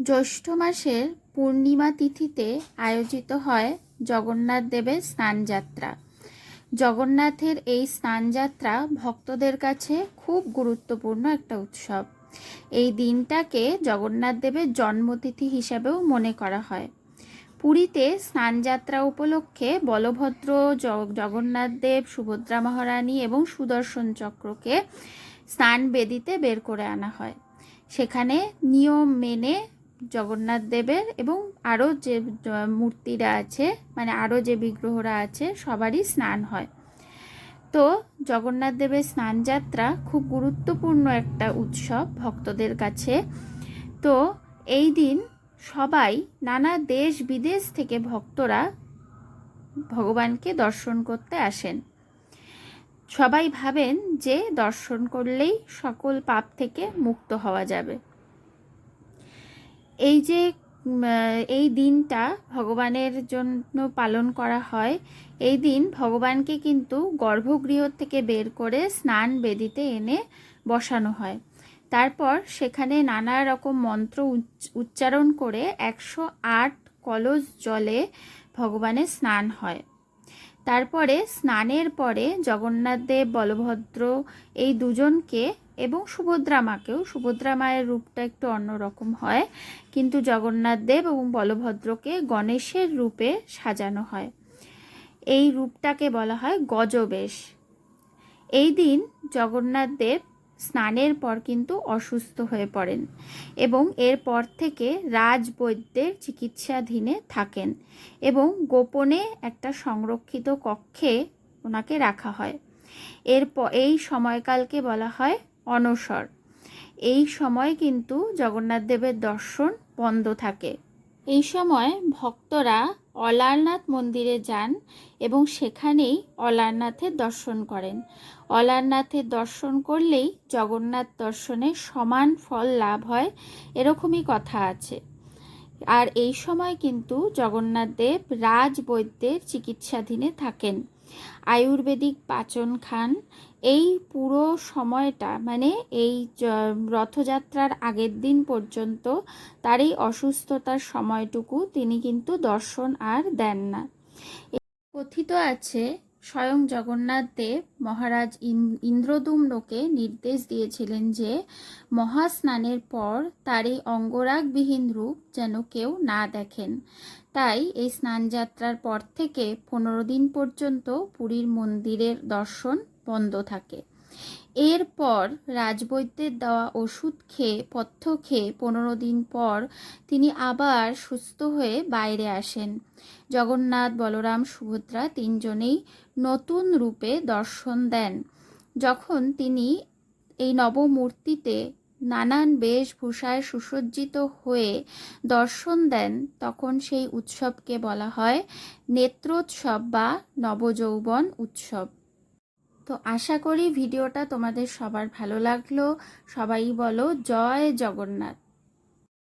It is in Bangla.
জ্যৈষ্ঠ মাসের পূর্ণিমা তিথিতে আয়োজিত হয় জগন্নাথ দেবের স্নানযাত্রা। জগন্নাথের এই স্নানযাত্রা ভক্তদের কাছে খুব গুরুত্বপূর্ণ একটা উৎসব। এই দিনটাকে জগন্নাথ দেবের জন্মতিথি হিসাবেও মনে করা হয়। পুরীতে স্নানযাত্রা উপলক্ষে বলভদ্র জগন্নাথ দেব, সুভদ্রা মহারানী এবং সুদর্শন চক্রকে স্নান বেদিতে বের করে আনা হয়। সেখানে নিয়ম মেনে জগন্নাথ দেবের এবং আরও যে মূর্তিরা আছে মানে আরও যে বিগ্রহরা আছে, সবারই স্নান হয়। তো জগন্নাথ দেবের স্নানযাত্রা খুব গুরুত্বপূর্ণ একটা উৎসব ভক্তদের কাছে। তো এই দিন সবাই নানা দেশ বিদেশ থেকে ভক্তরা ভগবানকে দর্শন করতে আসেন। সবাই ভাবেন যে দর্শন করলেই সকল পাপ থেকে মুক্ত হওয়া যাবে। এই যে এই দিনটা ভগবানের জন্য পালন করা হয়, এই দিন ভগবানকে কিন্তু গর্ভগৃহ থেকে বের করে স্নান বেদিতে এনে বসানো হয়। তারপর সেখানে নানা রকম মন্ত্র উচ্চ- উচ্চারণ করে একশো আট কলস জলে ভগবানের স্নান হয়। তারপরে স্নানের পরে জগন্নাথ দেব, বলভদ্র এই দুজনকে এবং সুভদ্রা মাকেও সুভদ্রা মায়ের রূপটা একটু অন্যরকম হয়। কিন্তু জগন্নাথ দেব এবং বলভদ্রকে গণেশের রূপে সাজানো হয়। এই রূপটাকে বলা হয় গজবেশ। এই দিন জগন্নাথ দেব স্নানের পর কিন্তু অসুস্থ হয়ে পড়েন এবং এরপর থেকে রাজবৈদ্যের চিকিৎসাধীনে থাকেন এবং গোপনে একটা সংরক্ষিত কক্ষে ওনাকে রাখা হয়। এরপর এই সময়কালকে বলা হয় অনসর এই সময় কিন্তু জগন্নাথ দেবের দর্শন বন্ধ থাকে। এই সময় ভক্তরা অলারনাথ মন্দিরে যান এবং সেখানেই অলারনাথের দর্শন করেন। অলারনাথের দর্শন করলেই জগন্নাথ দর্শনে সমান ফল লাভ হয়, এরকমই কথা আছে। আর এই সময় কিন্তু জগন্নাথ দেব রাজবৈদ্যের চিকিৎসাধীনে থাকেন। আয়ুর্বেদিক পাচন খান। এই পুরো সময়টা মানে এই রথযাত্রার আগের দিন পর্যন্ত তার এই অসুস্থতার সময়টুকু তিনি কিন্তু দর্শন আর দেন না। কথিত আছে স্বয়ং জগন্নাথ দেব মহারাজ ইন- ইন্দ্রদুম্নকে নির্দেশ দিয়েছিলেন যে মহাস্নানের পর তার এই অঙ্গরাগবিহীন রূপ যেন কেউ না দেখেন। তাই এই স্নানযাত্রার পর থেকে পনেরো দিন পর্যন্ত পুরীর মন্দিরের দর্শন বন্ধ থাকে। এরপর রাজবৈদ্যের দেওয়া ওষুধ খেয়ে, পথ্য খেয়ে পনেরো দিন পর তিনি আবার সুস্থ হয়ে বাইরে আসেন। জগন্নাথ, বলরাম, সুভদ্রা তিনজনেই নতুন রূপে দর্শন দেন। যখন তিনি এই নবমূর্তিতে নানান বেশভূষায় সুসজ্জিত হয়ে দর্শন দেন, তখন সেই উৎসবকে বলা হয় নেত্রোৎসব বা নবযৌবন উৎসব। তো আশা করি ভিডিওটা তোমাদের সবার ভালো লাগল। সবাই বলো জয় জগন্নাথ।